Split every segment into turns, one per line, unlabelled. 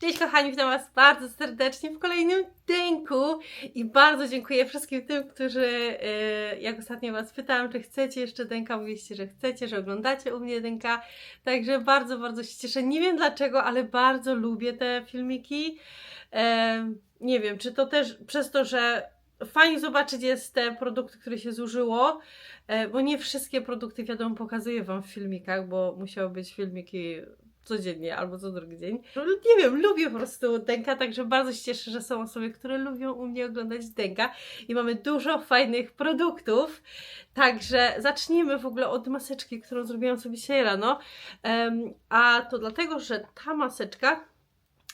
Cześć kochani, witam Was bardzo serdecznie w kolejnym dęku i bardzo dziękuję wszystkim tym, którzy, yy, jak ostatnio Was pytałam, czy chcecie jeszcze dęka, mówiliście, że chcecie, że oglądacie u mnie dęka, także bardzo, bardzo się cieszę. Nie wiem dlaczego, ale bardzo lubię te filmiki. Nie wiem, czy to też przez to, że fajnie zobaczyć jest te produkty, które się zużyło, yy, bo nie wszystkie produkty, wiadomo, pokazuję Wam w filmikach, bo musiały być filmiki codziennie albo co drugi dzień. Nie wiem, lubię po prostu Denka, także bardzo się cieszę, że są osoby, które lubią u mnie oglądać Denka i mamy dużo fajnych produktów. Także zacznijmy w ogóle od maseczki, którą zrobiłam sobie dzisiaj rano. Em, a to dlatego, że ta maseczka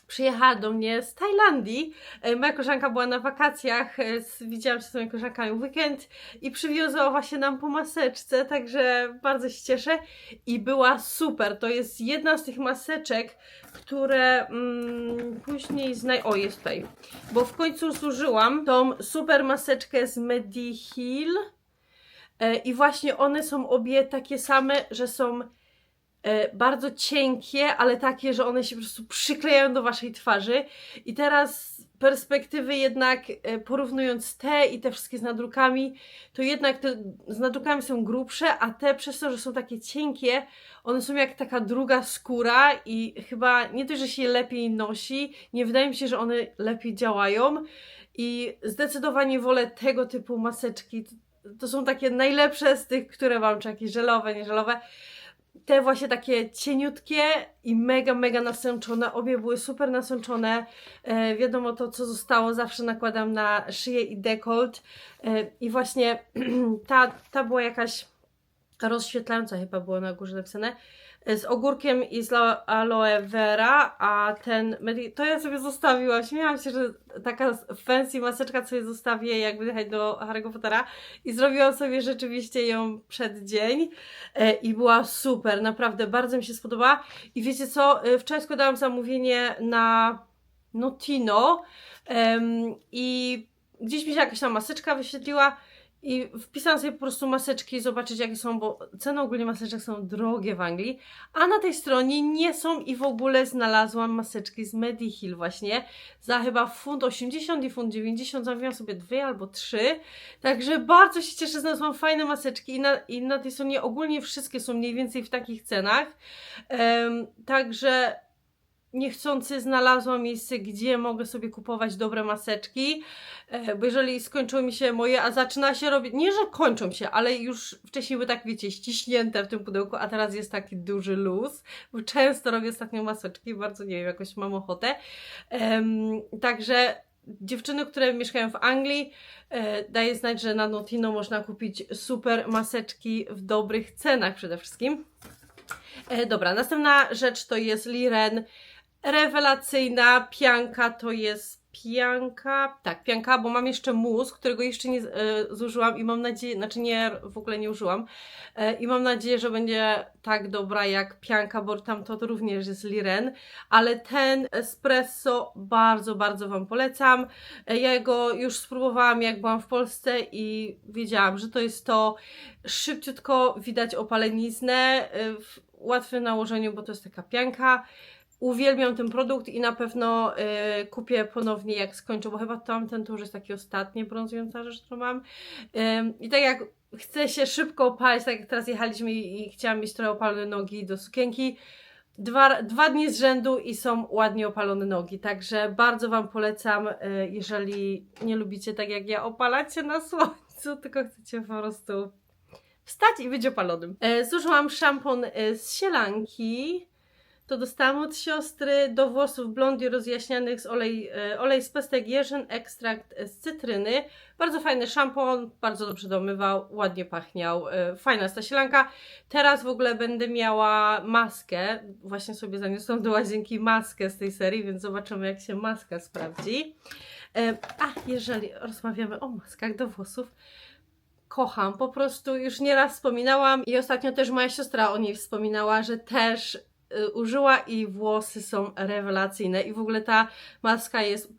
przyjechała do mnie z Tajlandii. E, Moja koleżanka była na wakacjach, e, widziałam się z moimi koleżankami w weekend i przywiozła właśnie nam po maseczce, także bardzo się cieszę i była super. To jest jedna z tych maseczek, które mm, później znaj... O, jest tutaj. Bo w końcu zużyłam tą super maseczkę z Mediheal e, i właśnie one są obie takie same, że są bardzo cienkie, ale takie, że one się po prostu przyklejają do waszej twarzy. I teraz perspektywy jednak e, porównując te i te wszystkie z nadrukami, to jednak te z nadrukami są grubsze, a te przez to, że są takie cienkie, one są jak taka druga skóra i chyba nie dość, że się lepiej nosi, nie wydaje mi się, że one lepiej działają. I zdecydowanie wolę tego typu maseczki. To są takie najlepsze z tych, które mam, czy jakieś żelowe, nieżelowe te właśnie takie cieniutkie i mega, mega nasączone. Obie były super nasączone. E, wiadomo, to co zostało zawsze nakładam na szyję i dekolt. E, I właśnie ta, ta była jakaś rozświetlająca chyba było na górze napisane. Z ogórkiem i z aloe vera, a ten to ja sobie zostawiłam. Śmiałam się, że taka fancy maseczka sobie zostawię, jakby jechać do Harry'ego Pottera i zrobiłam sobie rzeczywiście ją przed dzień. E, i była super, naprawdę bardzo mi się spodobała. I wiecie co, E, wczoraj składałam zamówienie na Notino em, i gdzieś mi się jakaś tam maseczka wyświetliła i wpisałam sobie po prostu maseczki zobaczyć jakie są, bo ceny ogólnie maseczek są drogie w Anglii, a na tej stronie nie są i w ogóle znalazłam maseczki z Mediheal właśnie za chyba funt 80 i funt 90, zamówiłam sobie dwie albo trzy. Także bardzo się cieszę, znalazłam fajne maseczki i na, i na tej stronie ogólnie wszystkie są mniej więcej w takich cenach. Em, także niechcący znalazłam miejsce, gdzie mogę sobie kupować dobre maseczki, e, bo jeżeli skończą mi się moje, a zaczyna się robić, nie że kończą się, ale już wcześniej były tak, wiecie, ściśnięte w tym pudełku, a teraz jest taki duży luz, bo często robię ostatnio maseczki, bardzo nie wiem, jakoś mam ochotę. Em, także dziewczyny, które mieszkają w Anglii, e, znać, że na Notino można kupić super maseczki w dobrych cenach przede wszystkim. E, dobra, następna rzecz to jest Liren. Rewelacyjna pianka to jest pianka, tak, pianka, bo mam jeszcze mus, którego jeszcze nie e, zużyłam i mam nadzieję, znaczy nie, w ogóle nie użyłam e, i mam nadzieję, że będzie tak dobra jak pianka, bo tam to również jest Liren, ale ten espresso bardzo, bardzo Wam polecam. E, Ja go już spróbowałam jak byłam w Polsce i wiedziałam, że to jest to szybciutko widać opaleniznę, y, w łatwe nałożeniu, bo to jest taka pianka. Uwielbiam ten produkt i na pewno y, kupię ponownie jak skończę, bo chyba tamten to już jest taki ostatni brązująca rzecz, którą mam. Ym, I tak jak chcę się szybko opalić, tak jak teraz jechaliśmy i, chciałam mieć trochę opalone nogi do sukienki, Dwa, dwa dni z rzędu i są ładnie opalone nogi, także bardzo Wam polecam, y, jeżeli nie lubicie tak jak ja opalać się na słońcu, tylko chcecie po prostu wstać i być opalonym. E, zużyłam szampon e, z sielanki. To dostałam od siostry do włosów blondi rozjaśnianych z olej, e, olej z pestek jeżyn, ekstrakt z cytryny. Bardzo fajny szampon, bardzo dobrze domywał, ładnie pachniał. E, fajna jest ta sielanka. Teraz w ogóle będę miała maskę. Właśnie sobie zaniosłam do łazienki maskę z tej serii, więc zobaczymy jak się maska sprawdzi. E, a jeżeli rozmawiamy o maskach do włosów, kocham. Po prostu już nieraz wspominałam i ostatnio też moja siostra o niej wspominała, że też użyła i włosy są rewelacyjne i w ogóle ta maska jest,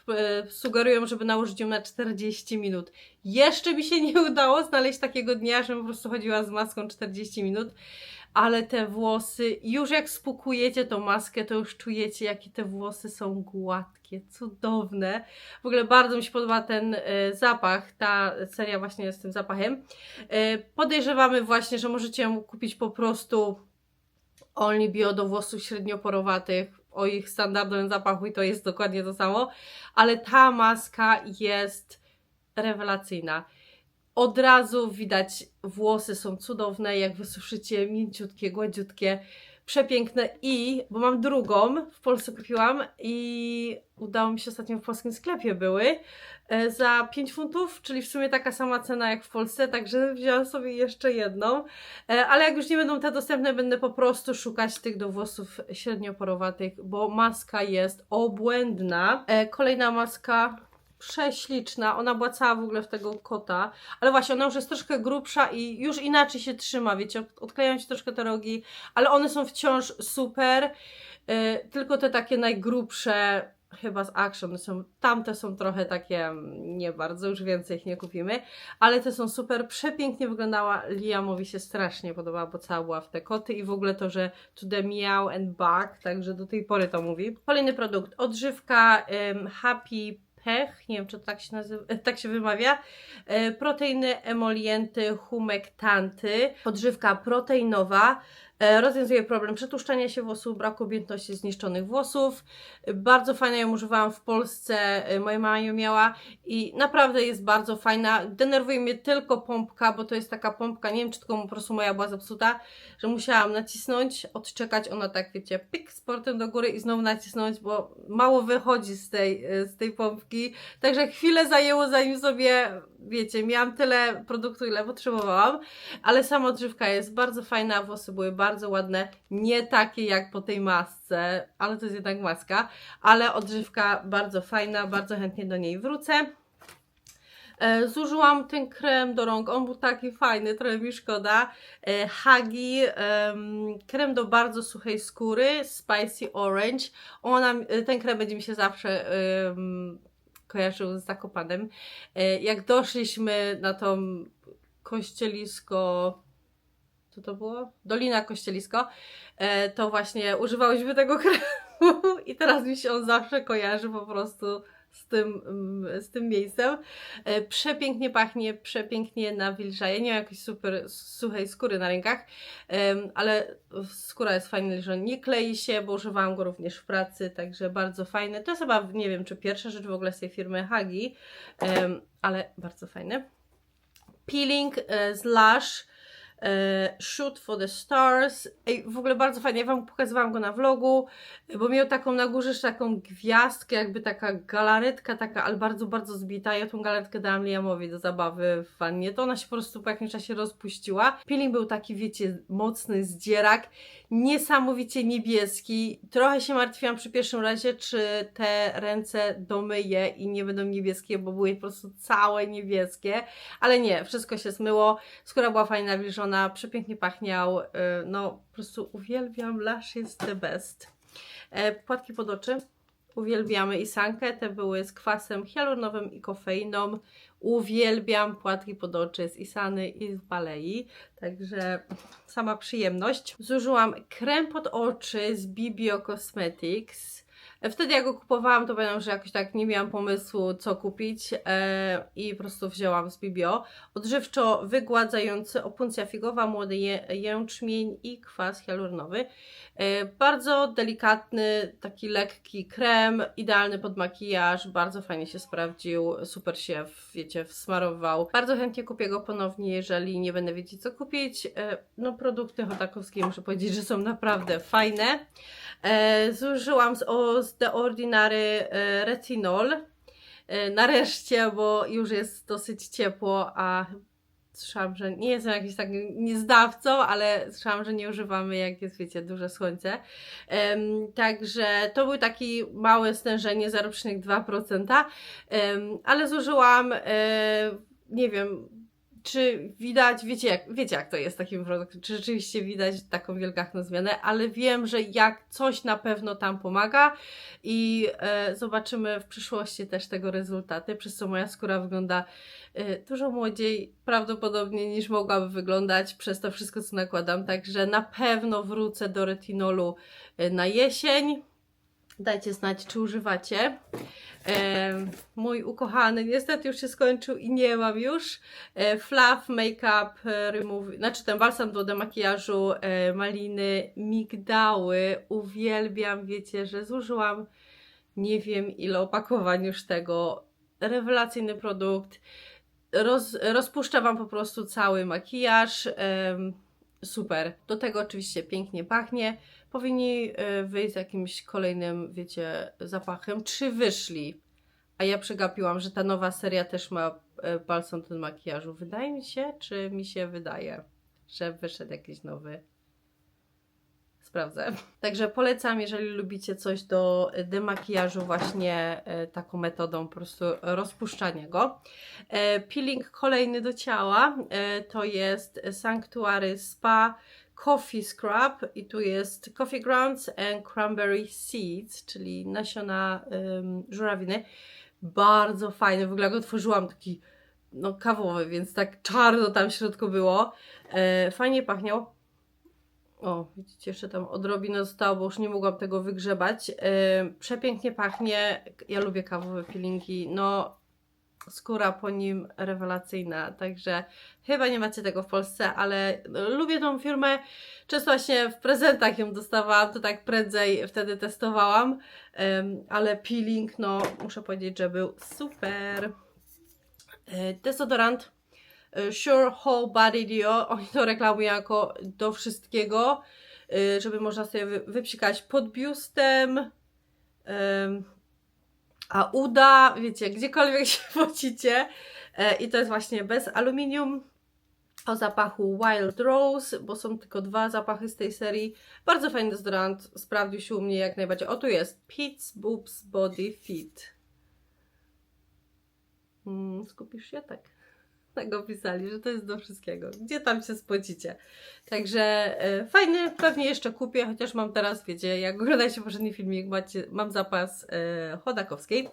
y, sugerują, żeby nałożyć ją na 40 minut. Jeszcze mi się nie udało znaleźć takiego dnia, żebym po prostu chodziła z maską 40 minut, ale te włosy, już jak spukujecie tą maskę, to już czujecie, jakie te włosy są gładkie, cudowne. W ogóle bardzo mi się podoba ten e, zapach, ta seria właśnie z tym zapachem. E, podejrzewamy właśnie, że możecie ją kupić po prostu Only Bio do włosów średnioporowatych o ich standardowym zapachu i to jest dokładnie to samo, ale ta maska jest rewelacyjna. Od razu widać, włosy są cudowne, jak wysuszycie, mięciutkie, gładziutkie, przepiękne i, bo mam drugą, w Polsce kupiłam i udało mi się ostatnio w polskim sklepie były, za 5 funtów, czyli w sumie taka sama cena jak w Polsce, także wziąłam sobie jeszcze jedną, E, ale jak już nie będą te dostępne, będę po prostu szukać tych do włosów średnioporowatych, bo maska jest obłędna. E, Kolejna maska prześliczna, ona była cała w ogóle w tego kota, ale właśnie ona już jest troszkę grubsza i już inaczej się trzyma, wiecie, od- odklejają się troszkę te rogi, ale one są wciąż super, e, tylko te takie najgrubsze chyba z Action. Są, tamte są trochę takie mm, nie bardzo, już więcej ich nie kupimy, ale te są super, przepięknie wyglądała, Liamowi się strasznie podobała, bo cała była w te koty i w ogóle to, że to the meow and back, także do tej pory to mówi. Kolejny produkt, odżywka em, Happy Pech, nie wiem czy to tak się nazywa, tak się wymawia, e, proteiny, emolienty, humektanty, odżywka proteinowa, rozwiązuje problem przetłuszczania się włosów, braku objętości zniszczonych włosów. E, Bardzo fajna ją używałam w Polsce, e, moja mama ją miała i naprawdę jest bardzo fajna. Denerwuje mnie tylko pompka, bo to jest taka pompka, nie wiem czy tylko po prostu moja była zepsuta, że musiałam nacisnąć, odczekać, ona tak wiecie, pik z portem do góry i znowu nacisnąć, bo mało wychodzi z tej, e, z tej pompki. Także chwilę zajęło zanim sobie, wiecie, miałam tyle produktu, ile potrzebowałam, ale sama odżywka jest bardzo fajna, włosy były bardzo ładne, nie takie jak po tej masce, ale to jest jednak maska, ale odżywka bardzo fajna, bardzo chętnie do niej wrócę. E, Zużyłam ten krem do rąk, on był taki fajny, trochę mi szkoda. E, Hagi, em, krem do bardzo suchej skóry, Spicy Orange. Ona, e, ten krem będzie mi się zawsze kojarzył z Zakopanem. Jak doszliśmy na tą kościelisko, co to było? Dolina Kościelisko, e, to właśnie używałyśmy tego kremu i teraz mi się on zawsze kojarzy po prostu z tym, mm, z tym miejscem. E, Przepięknie pachnie, przepięknie nawilża. Ja nie mam jakiejś super suchej skóry na rękach, ale skóra jest fajna, że nie klei się, bo używałam go również w pracy, także bardzo fajny. To jest chyba, nie wiem, czy pierwsza rzecz w ogóle z tej firmy Hagi, ale bardzo fajny. Peeling e, z Lush Shoot for the Stars. Ej, w ogóle bardzo fajnie, ja Wam pokazywałam go na vlogu, bo miał taką na górze taką gwiazdkę, jakby taka galaretka taka, ale bardzo, bardzo zbita. Ja tą galaretkę dałam Liamowi do zabawy w wannie, to ona się po prostu po jakimś czasie rozpuściła. Peeling był taki, wiecie, mocny zdzierak, niesamowicie niebieski. Trochę się martwiłam przy pierwszym razie, czy te ręce domyję i nie będą niebieskie, bo były po prostu całe niebieskie, ale nie, wszystko się zmyło. Skóra była fajnie nawilżona, przepięknie pachniał. yy, No, po prostu uwielbiam, Lush jest the best. E, Płatki pod oczy. Uwielbiamy Isankę, te były z kwasem hialuronowym i kofeiną. Uwielbiam płatki pod oczy z Isany i z Balei, także sama przyjemność. Zużyłam krem pod oczy z Bibio Cosmetics. Wtedy jak go kupowałam, to pamiętam, że jakoś tak nie miałam pomysłu, co kupić e, i po prostu wzięłam z Bibio. Odżywczo wygładzający, opuncja figowa, młody jęczmień i kwas hialuronowy. E, Bardzo delikatny, taki lekki krem, idealny pod makijaż, bardzo fajnie się sprawdził, super się, wiecie, wsmarował. Bardzo chętnie kupię go ponownie, jeżeli nie będę wiedzieć co kupić. E, No produkty chotakowskie muszę powiedzieć, że są naprawdę fajne. E, Zużyłam z, o, z The Ordinary e, retinol. E, Nareszcie, bo już jest dosyć ciepło, a słyszałam, że nie jestem jakimś takim niezdawcą, ale słyszałam, że nie używamy jak jest, wiecie, duże słońce. Także to był taki małe stężenie 0,2%, em, ale zużyłam, nie wiem, czy widać, wiecie jak, wiecie jak to jest takim produktem, czy rzeczywiście widać taką wielgachną zmianę, ale wiem, że jak coś na pewno tam pomaga i e, zobaczymy w przyszłości też tego rezultaty, przez co moja skóra wygląda e, dużo młodziej prawdopodobnie niż mogłaby wyglądać przez to wszystko, co nakładam, także na pewno wrócę do retinolu e, na jesień. Dajcie znać, czy używacie. E, mój ukochany niestety już się skończył i nie mam już. E, Fluff Makeup e, Remove, znaczy ten balsam do demakijażu e, maliny, migdały. Uwielbiam, wiecie, że zużyłam nie wiem ile opakowań już tego. Rewelacyjny produkt. Roz, rozpuszcza Wam po prostu cały makijaż. em, super. Do tego oczywiście pięknie pachnie. Powinni e, wyjść z jakimś kolejnym, wiecie, zapachem. Czy wyszli? A ja przegapiłam, że ta nowa seria też ma e, balsam do makijażu. Wydaje mi się, czy mi się wydaje, że wyszedł jakiś nowy. Sprawdzę. Także polecam, jeżeli lubicie coś do demakijażu właśnie e, taką metodą po prostu rozpuszczania go. E, peeling kolejny do ciała e, to jest Sanctuary Spa Coffee Scrub i tu jest Coffee Grounds and Cranberry Seeds, czyli nasiona żurawiny. Bardzo fajny, w ogóle go otworzyłam taki no kawowy, więc tak czarno tam w środku było. E, fajnie pachniał. O, widzicie, jeszcze tam odrobinę zostało, bo już nie mogłam tego wygrzebać. E, przepięknie pachnie. Ja lubię kawowe peelingi. No, skóra po nim rewelacyjna, także chyba nie macie tego w Polsce, ale lubię tą firmę. Często właśnie w prezentach ją dostawałam, to tak prędzej wtedy testowałam, ale peeling, no muszę powiedzieć, że był super. E, Dezodorant e, Sure Whole Body Dio, oni to reklamują jako do wszystkiego, e, żeby można sobie wy- wypsikać pod biustem, em, a uda, wiecie, gdziekolwiek się pocicie. E, I to jest właśnie bez aluminium. O zapachu Wild Rose, bo są tylko dwa zapachy z tej serii. Bardzo fajny dezodorant, sprawdził się u mnie jak najbardziej. O, tu jest Pete's Boobs Body Fit. Mm, skupisz się? Tak. Tak opisali, że to jest do wszystkiego. Gdzie tam się spocicie. Także e, fajny, pewnie jeszcze kupię, chociaż mam teraz, wiecie, jak oglądacie poprzedni filmik, macie, mam zapas e, chodakowskiej.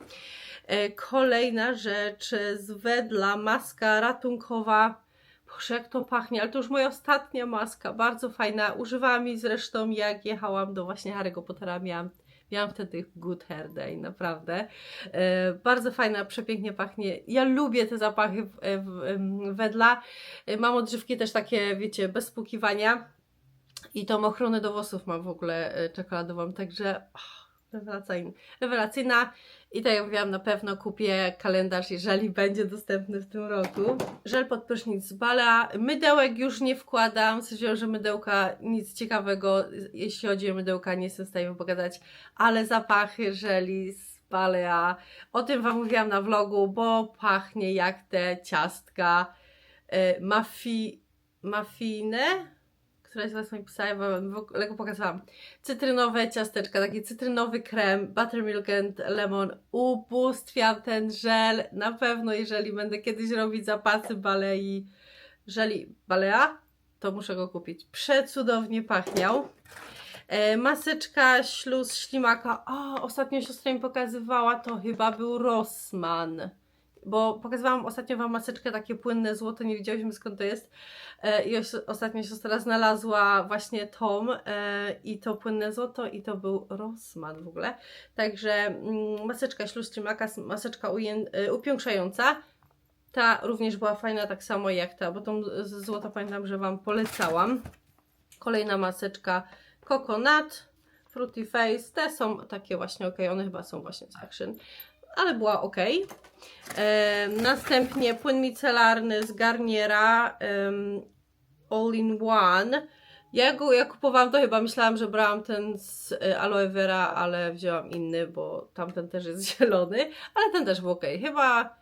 E, kolejna rzecz z Wedla, maska ratunkowa. Boże, jak to pachnie, ale to już moja ostatnia maska, bardzo fajna. Używałam jej zresztą, jak jechałam do właśnie Harry'ego Pottera, miałam, miałam wtedy Good Hair Day, naprawdę. E, bardzo fajna, przepięknie pachnie. Ja lubię te zapachy Wedla. E, Mam odżywki też takie, wiecie, bez spłukiwania. I tą ochronę do włosów mam w ogóle e, czekoladową, także rewelacyjna. rewelacyjna. I tak jak mówiłam, na pewno kupię kalendarz, jeżeli będzie dostępny w tym roku. Żel pod prysznic z. Mydełek już nie wkładam, stwierdziłam, że mydełka nic ciekawego, jeśli chodzi o mydełka, nie jestem w stanie pogadać, ale zapachy żeli z Balea. O tym Wam mówiłam na vlogu, bo pachnie jak te ciastka e, mafi, mafine, które z Was mi pisała, bo go pokazałam. Cytrynowe ciasteczka, taki cytrynowy krem, buttermilk and lemon. Ubóstwiam ten żel. Na pewno, jeżeli będę kiedyś robić zapasy balei, żeli balea, to muszę go kupić. Przecudownie pachniał. E, maseczka śluz ślimaka. O, ostatnio siostra mi pokazywała, to chyba był Rossmann. Bo pokazywałam ostatnio Wam maseczkę takie płynne złote, nie wiedziałyśmy skąd to jest. E, I os- ostatnio siostra znalazła właśnie tom e, i to płynne złoto i to był Rossmann w ogóle. Także mm, maseczka s- maseczka e, upiększająca. Ta również była fajna, tak samo jak ta, bo tą z z złota pamiętam, że Wam polecałam. Kolejna maseczka Coconut, Fruity Face. Te są takie właśnie ok, one chyba są właśnie z Action, ale była ok. Następnie płyn micelarny z Garniera All in One. Ja go ja kupowałam, to chyba myślałam, że brałam ten z e, aloe vera, ale wzięłam inny, bo tamten też jest zielony, ale ten też był ok. Chyba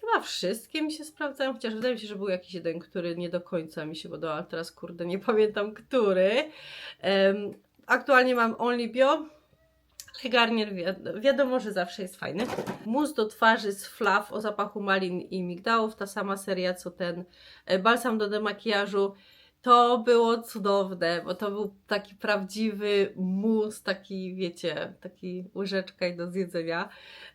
Chyba wszystkie mi się sprawdzają, chociaż wydaje mi się, że był jakiś jeden, który nie do końca mi się podobał, teraz kurde nie pamiętam który. Em, aktualnie mam Only Bio, Garnier wi- wiadomo, że zawsze jest fajny. Mus do twarzy z Fluff o zapachu malin i migdałów, ta sama seria co ten e, balsam do demakijażu. To było cudowne, bo to był taki prawdziwy mus, taki wiecie, taki łyżeczka i do zjedzenia.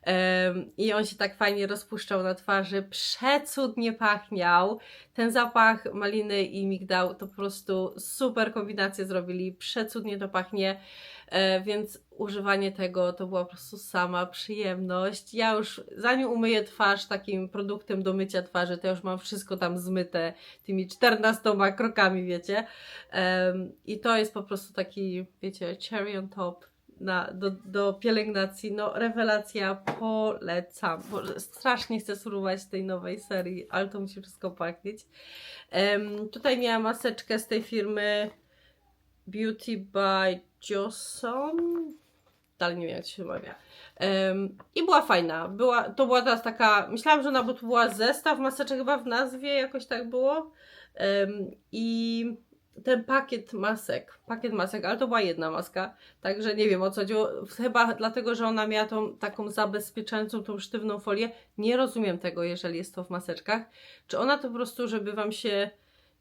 Em, I on się tak fajnie rozpuszczał na twarzy, przecudnie pachniał. Ten zapach maliny i migdał to po prostu super kombinację zrobili, przecudnie to pachnie, więc używanie tego to była po prostu sama przyjemność. Ja już zanim umyję twarz takim produktem do mycia twarzy, to już mam wszystko tam zmyte tymi 14 krokami, wiecie. I to jest po prostu taki, wiecie, cherry on top na, do, do pielęgnacji. No, rewelacja, polecam. Strasznie chcę spróbować tej nowej serii, ale to musi wszystko pachnieć. Em, tutaj miałam maseczkę z tej firmy Beauty by Johnson. Dalej nie wiem, jak to się wymawia. Em, I była fajna. Była, to była teraz taka. Myślałam, że ona by to była zestaw maseczek, chyba w nazwie jakoś tak było. Em, I ten pakiet masek, pakiet masek, ale to była jedna maska, także nie wiem o co chodziło. Chyba dlatego, że ona miała tą taką zabezpieczającą, tą sztywną folię. Nie rozumiem tego, jeżeli jest to w maseczkach. Czy ona to po prostu, żeby wam się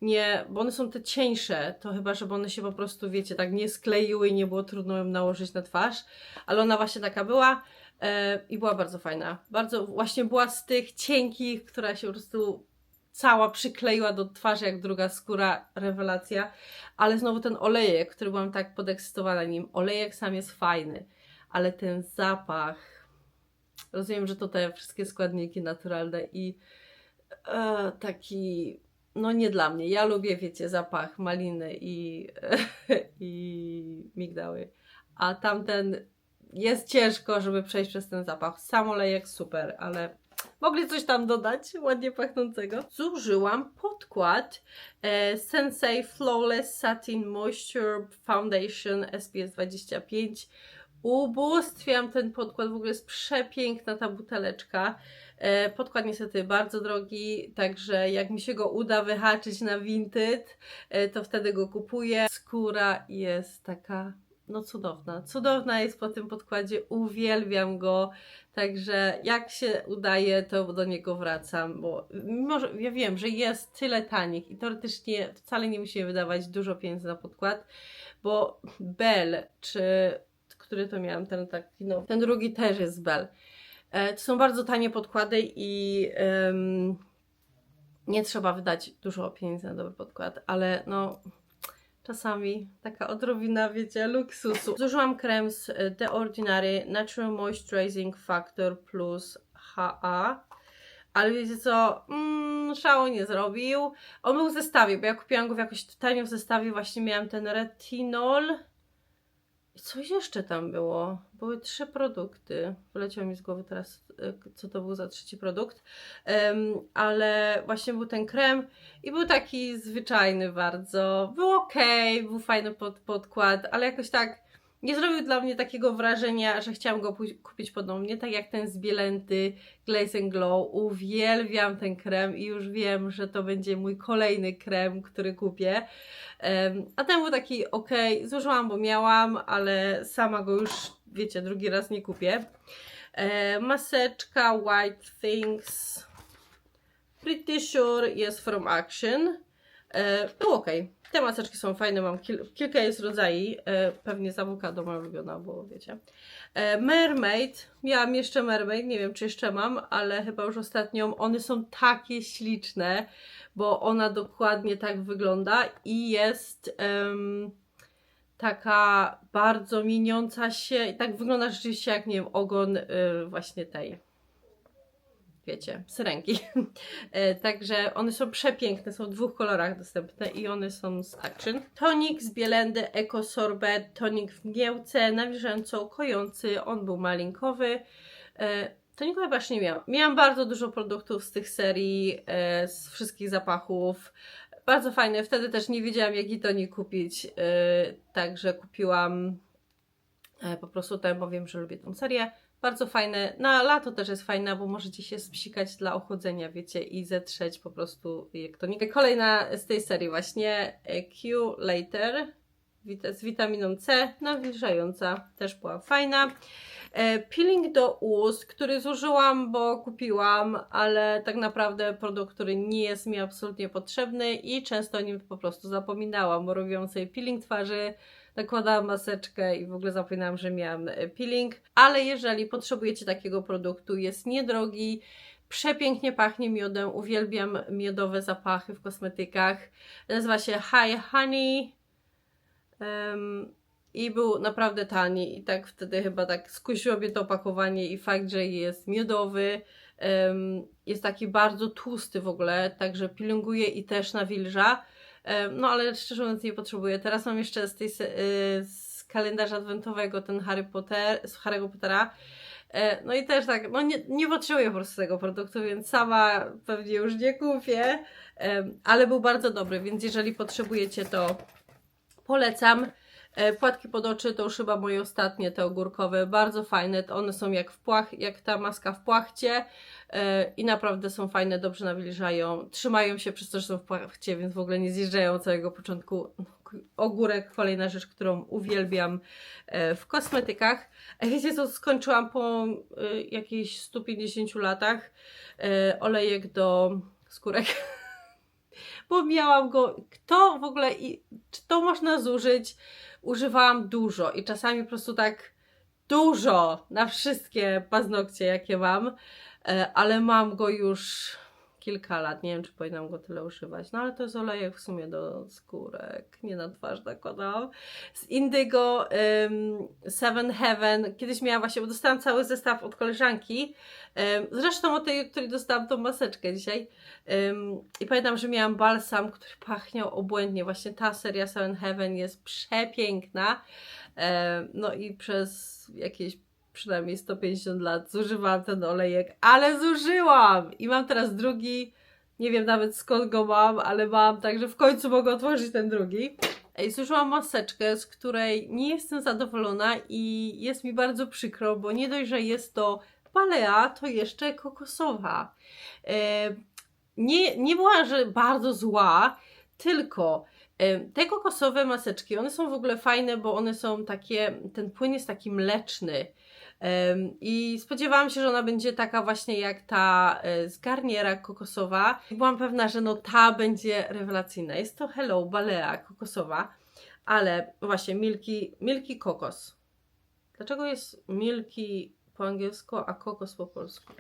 nie, bo one są te cieńsze, to chyba, żeby one się po prostu, wiecie, tak nie skleiły i nie było trudno ją nałożyć na twarz, ale ona właśnie taka była e, i była bardzo fajna. Bardzo, właśnie była z tych cienkich, która się po prostu cała przykleiła do twarzy jak druga skóra, rewelacja. Ale znowu ten olejek, który byłam tak podekscytowana nim, olejek sam jest fajny, ale ten zapach, rozumiem, że to te wszystkie składniki naturalne i e, taki, no nie dla mnie. Ja lubię, wiecie, zapach maliny i, i migdały, a tamten jest ciężko, żeby przejść przez ten zapach. Sam olejek super, ale mogli coś tam dodać ładnie pachnącego. Zużyłam podkład e, Sensei Flawless Satin Moisture Foundation SPF 25. Ubóstwiam ten podkład, w ogóle jest przepiękna ta buteleczka. E, podkład niestety bardzo drogi, także jak mi się go uda wyhaczyć na Vinted, e, to wtedy go kupuję. Skóra jest taka no cudowna. Cudowna jest po tym podkładzie, uwielbiam go. Także jak się udaje, to do niego wracam, bo mimo, że ja wiem, że jest tyle tanich i teoretycznie wcale nie musimy wydawać dużo pieniędzy na podkład, bo Bell, czy który to miałam, ten taki, no, ten drugi też jest Bell. E, to są bardzo tanie podkłady i em, nie trzeba wydać dużo pieniędzy na dobry podkład, ale no czasami taka odrobina, wiecie, luksusu. Zużyłam krem z y, The Ordinary Natural Moisturizing Factor plus HA. Ale wiecie co, mm, nie zrobił. On był w zestawie, bo ja kupiłam go w jakoś tanio w zestawie. Właśnie miałam ten retinol. Coś jeszcze tam było. Były trzy produkty. Wyleciał mi z głowy teraz, y, co to był za trzeci produkt. Em, ale właśnie był ten krem i był taki zwyczajny bardzo. Był ok, był fajny pod, podkład, ale jakoś tak nie zrobił dla mnie takiego wrażenia, że chciałam go kupić ponownie, tak jak ten z Bielenty Glaze Glow. Uwielbiam ten krem i już wiem, że to będzie mój kolejny krem, który kupię. Em, a ten był taki ok, zużyłam, bo miałam, ale sama go już, wiecie, drugi raz nie kupię. E, maseczka White Things Pretty Sure jest from Action. E, był ok. Te maseczki są fajne, mam kil kilka jest rodzajów. E, pewnie z awokado moja ulubiona, bo wiecie. E, Mermaid. Miałam jeszcze Mermaid, nie wiem czy jeszcze mam, ale chyba już ostatnią. One są takie śliczne, bo ona dokładnie tak wygląda i jest em, taka bardzo mieniąca się. Tak wygląda rzeczywiście jak, nie wiem, ogon y, właśnie tej wiecie, syrenki. E, Także one są przepiękne, są w dwóch kolorach dostępne i one są z Action. Tonik z Bielendy Eco Sorbet, tonik w mgiełce, nawilżająco kojący, on był malinkowy. E, Toniku chyba nie miałam. Miałam bardzo dużo produktów z tych serii, e, z wszystkich zapachów. Bardzo fajne, wtedy też nie wiedziałam jaki tonik kupić, także kupiłam po prostu ten, bo wiem, że lubię tą serię. Bardzo fajne. Na lato też jest fajna, bo możecie się spsikać dla ochłodzenia, wiecie, i zetrzeć po prostu jak tonik. Kolejna z tej serii właśnie e, Q Later. z witaminą C, nawilżająca, też była fajna. E, Peeling do ust, który zużyłam, bo kupiłam, ale tak naprawdę produkt, który nie jest mi absolutnie potrzebny i często o nim po prostu zapominałam, bo robiłam sobie peeling twarzy, nakładałam maseczkę i w ogóle zapominałam, że miałam e, peeling. Ale jeżeli potrzebujecie takiego produktu, jest niedrogi, przepięknie pachnie miodem, uwielbiam miodowe zapachy w kosmetykach. Nazywa się High Honey. Em, i był naprawdę tani i tak wtedy chyba tak skusiło mnie to opakowanie i fakt, że jest miodowy, em, jest taki bardzo tłusty w ogóle, także pilinguje i też nawilża. Em, no ale szczerze mówiąc nie potrzebuję. Teraz mam jeszcze z, tej, y, z kalendarza adwentowego ten Harry Potter, z Harry'ego Pottera. E, No i też tak, no nie, nie potrzebuję po prostu tego produktu, więc sama pewnie już nie kupię, Em, ale był bardzo dobry, więc jeżeli potrzebujecie to polecam. E, Płatki pod oczy to już chyba moje ostatnie, te ogórkowe, bardzo fajne. One są jak w płach, jak ta maska w płachcie e, i naprawdę są fajne, dobrze nawilżają. Trzymają się przez to, że są w płachcie, więc w ogóle nie zjeżdżają całego początku. Ogórek, kolejna rzecz, którą uwielbiam e, w kosmetykach. Wiecie co, skończyłam po jakichś 150 latach olejek do skórek. Bo miałam go, kto w ogóle, i, czy to można zużyć? Używałam dużo i czasami po prostu tak dużo na wszystkie paznokcie, jakie mam, e, ale mam go już kilka lat. Nie wiem, czy powinnam go tyle używać. No ale to jest olejek w sumie do skórek, nie na twarz nakładałam. Z Indigo ym, Seven Heaven. Kiedyś miałam właśnie, bo dostałam cały zestaw od koleżanki. Ym, zresztą od tej, której dostałam tą maseczkę dzisiaj. Ym, I pamiętam, że miałam balsam, który pachniał obłędnie. Właśnie ta seria Seven Heaven jest przepiękna. Em, No i przez jakieś przynajmniej 150 lat zużywałam ten olejek, ale zużyłam! I mam teraz drugi. Nie wiem nawet skąd go mam, ale mam, także w końcu mogę otworzyć ten drugi. Ej, zużyłam maseczkę, z której nie jestem zadowolona i jest mi bardzo przykro, bo nie dość, że jest to balea, to jeszcze kokosowa. E, nie, nie była, że bardzo zła, tylko e, te kokosowe maseczki, one są w ogóle fajne, bo one są takie, ten płyn jest taki mleczny. I spodziewałam się, że ona będzie taka właśnie jak ta e, z Garniera kokosowa. I byłam pewna, że no ta będzie rewelacyjna. Jest to Hello Balea kokosowa, ale właśnie Milky, Milky Kokos. Dlaczego jest Milky po angielsku, a kokos po polsku?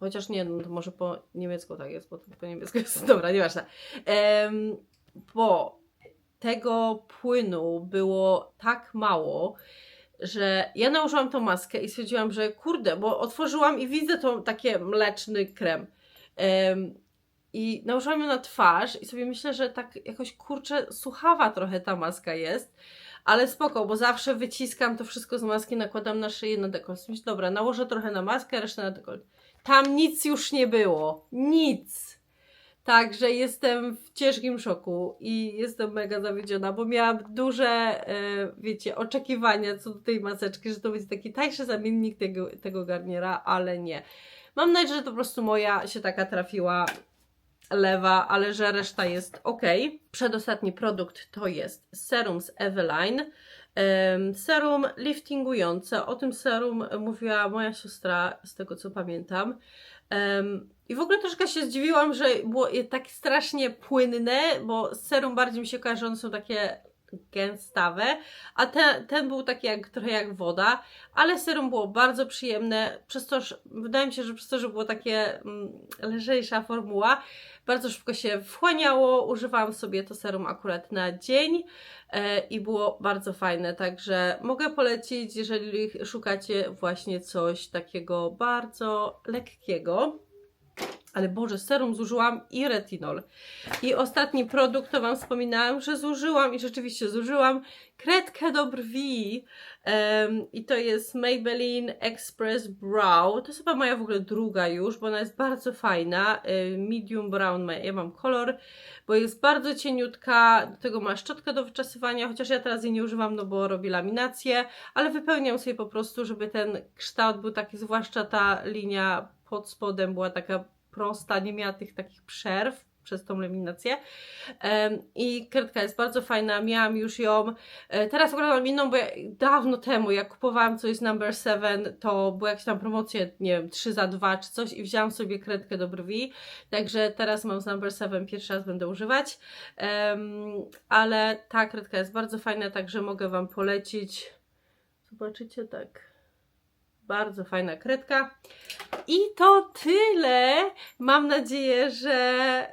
Chociaż nie, no to może po niemiecku tak jest, bo to po niemiecku jest. Dobra, nieważne. Em, bo tego płynu było tak mało, że ja nałożyłam tą maskę i stwierdziłam, że kurde, bo otworzyłam i widzę to takie mleczny krem. Em, I nałożyłam ją na twarz i sobie myślę, że tak jakoś kurczę suchawa trochę ta maska jest. Ale spoko, bo zawsze wyciskam to wszystko z maski, nakładam na szyję, na dekolt. Myślę, dobra, nałożę trochę na maskę, resztę na dekolt. Tam nic już nie było. Nic. Także jestem w ciężkim szoku i jestem mega zawiedziona, bo miałam duże, e, wiecie, oczekiwania co do tej maseczki, że to będzie taki tańszy zamiennik tego, tego garniera, ale nie. Mam nadzieję, że to po prostu moja się taka trafiła lewa, ale że reszta jest ok. Przedostatni produkt to jest serum z Eveline. Serum liftingujące. O tym serum mówiła moja siostra, z tego co pamiętam. I w ogóle troszkę się zdziwiłam, że było je tak strasznie płynne, bo z serum bardziej mi się kojarzy, one są takie gęstawe, a ten, ten był taki jak, trochę jak woda, ale serum było bardzo przyjemne, przez to, że, wydaje mi się, że przez to, że było takie mm, lżejsza formuła, bardzo szybko się wchłaniało, używałam sobie to serum akurat na dzień e, i było bardzo fajne, także mogę polecić, jeżeli szukacie właśnie coś takiego bardzo lekkiego. Ale Boże, serum zużyłam i retinol. I ostatni produkt, to Wam wspominałam, że zużyłam i rzeczywiście zużyłam kredkę do brwi. Em, I to jest Maybelline Express Brow. To jest chyba moja w ogóle druga już, bo ona jest bardzo fajna. Medium brown ja mam kolor, bo jest bardzo cieniutka. Do tego ma szczotkę do wyczesywania, chociaż ja teraz jej nie używam, no bo robię laminację, ale wypełniam sobie po prostu, żeby ten kształt był taki, zwłaszcza ta linia pod spodem była taka prosta, nie miała tych takich przerw przez tą laminację. I kredka jest bardzo fajna, miałam już ją. E, Teraz akurat mam inną, bo ja, dawno temu, jak kupowałam coś number 7, to były jakieś tam promocje, nie wiem, 3 za 2 czy coś i wzięłam sobie kredkę do brwi. Także teraz mam z number 7, pierwszy raz będę używać. Ale ta kredka jest bardzo fajna, także mogę Wam polecić. Zobaczycie, tak. Bardzo fajna kredka. I to tyle. Mam nadzieję, że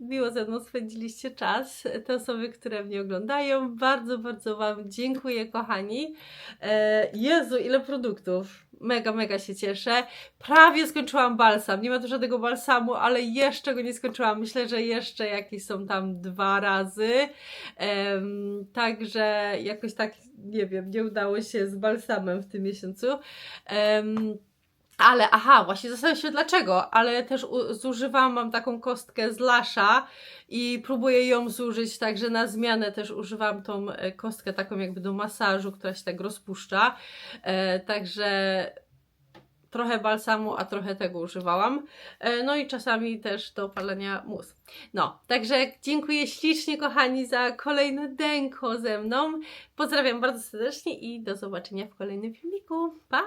miło ze mną spędziliście czas. Te osoby, które mnie oglądają. Bardzo, bardzo Wam dziękuję, kochani. E, Jezu, ile produktów. Mega, mega się cieszę. Prawie skończyłam balsam. Nie ma tu żadnego balsamu, ale jeszcze go nie skończyłam. Myślę, że jeszcze jakieś są tam dwa razy. Także jakoś tak, nie wiem, nie udało się z balsamem w tym miesiącu. Em, ale aha, właśnie zastanawiam się dlaczego, ale też zużywam, mam taką kostkę z Lasha i próbuję ją zużyć, także na zmianę też używam tą e, kostkę taką jakby do masażu, która się tak rozpuszcza. E, także trochę balsamu, a trochę tego używałam. E, no i czasami też do palenia mus. No, także dziękuję ślicznie kochani za kolejne denko ze mną. Pozdrawiam bardzo serdecznie i do zobaczenia w kolejnym filmiku. Pa!